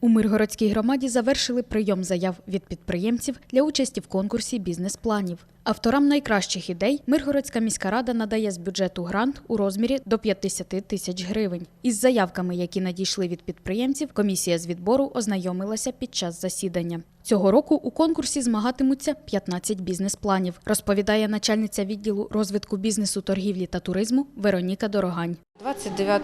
У Миргородській громаді завершили прийом заяв від підприємців для участі в конкурсі бізнес-планів. Авторам найкращих ідей Миргородська міська рада надає з бюджету грант у розмірі до 50 тисяч гривень. Із заявками, які надійшли від підприємців, комісія з відбору ознайомилася під час засідання. Цього року у конкурсі змагатимуться 15 бізнес-планів, розповідає начальниця відділу розвитку бізнесу, торгівлі та туризму Вероніка Дорогань. 29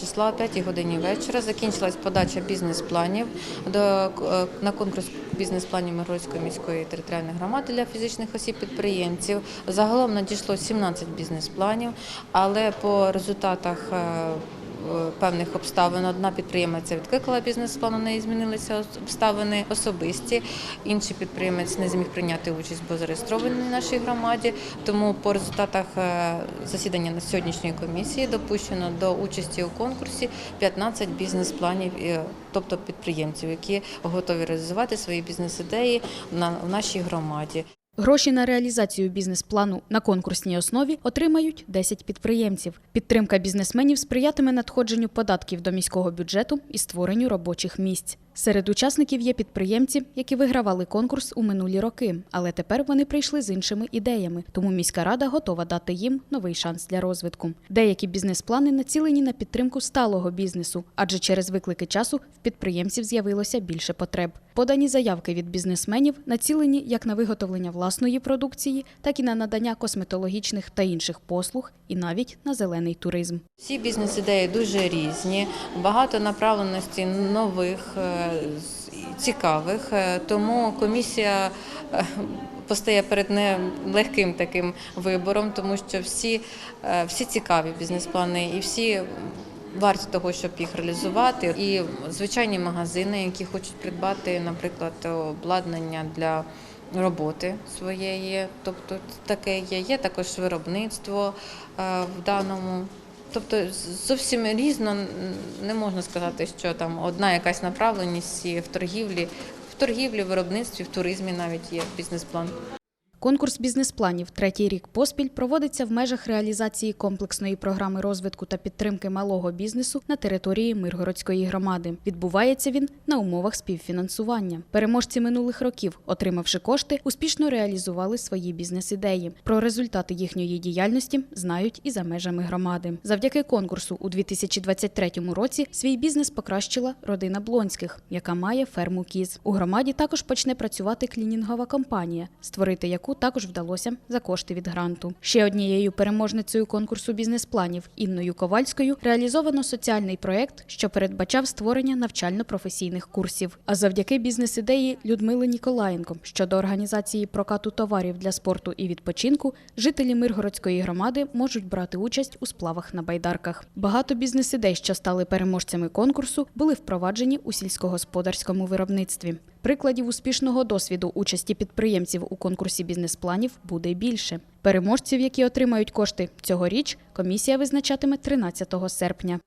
числа о 5 годині вечора закінчилась подача бізнес-планів до, е, на конкурс бізнес-планів Миргородської міської територіальної громади для фізичних осіб-підприємців. Загалом надійшло 17 бізнес-планів, але по результатах е, е, певних обставин одна підприємиця відкликала бізнес-план, у неї змінилися обставини особисті. Інший підприємець не зміг прийняти участь, бо зареєстрований в нашій громаді. Тому по результатах е, засідання на сьогоднішньої комісії допущено до участі у конкурсі 15 бізнес-планів, тобто підприємців, які готові реалізувати свої бізнес-ідеї в нашій громаді. Гроші на реалізацію бізнес-плану на конкурсній основі отримають 10 підприємців. Підтримка бізнесменів сприятиме надходженню податків до міського бюджету і створенню робочих місць. Серед учасників є підприємці, які вигравали конкурс у минулі роки, але тепер вони прийшли з іншими ідеями, тому міська рада готова дати їм новий шанс для розвитку. Деякі бізнес-плани націлені на підтримку сталого бізнесу, адже через виклики часу в підприємців з'явилося більше потреб. Подані заявки від бізнесменів націлені як на виготовлення власної продукції, так і на надання косметологічних та інших послуг, і навіть на зелений туризм. Всі бізнес-ідеї дуже різні, багато направленості нових, е, цікавих. Е, Тому комісія е, постає перед нелегким таким вибором, тому що всі, е, всі цікаві бізнес-плани і всі. Варті того, щоб їх реалізувати, і звичайні магазини, які хочуть придбати, наприклад, обладнання для роботи своєї, тобто таке є. Є також виробництво в даному. Тобто зовсім різно не можна сказати, що там одна якась направленість в торгівлі, в торгівлі, виробництві, в туризмі навіть є бізнес-план. Конкурс бізнес-планів третій рік поспіль проводиться в межах реалізації комплексної програми розвитку та підтримки малого бізнесу на території Миргородської громади. Відбувається він на умовах співфінансування. Переможці минулих років, отримавши кошти, успішно реалізували свої бізнес-ідеї. Про результати їхньої діяльності знають і за межами громади. Завдяки конкурсу у 2023 році свій бізнес покращила родина Блонських, яка має ферму кіз. У громаді також почне працювати клінінгова компанія, створити яку також вдалося за кошти від гранту. Ще однією переможницею конкурсу бізнес-планів Інною Ковальською реалізовано соціальний проєкт, що передбачав створення навчально-професійних курсів. А завдяки бізнес-ідеї Людмили Ніколаєнко щодо організації прокату товарів для спорту і відпочинку, жителі Миргородської громади можуть брати участь у сплавах на байдарках. Багато бізнес-ідей, що стали переможцями конкурсу, були впроваджені у сільськогосподарському виробництві. Прикладів успішного досвіду участі підприємців у конкурсі бізнес-планів буде більше. Переможців, які отримають кошти цьогоріч, комісія визначатиме 13 серпня.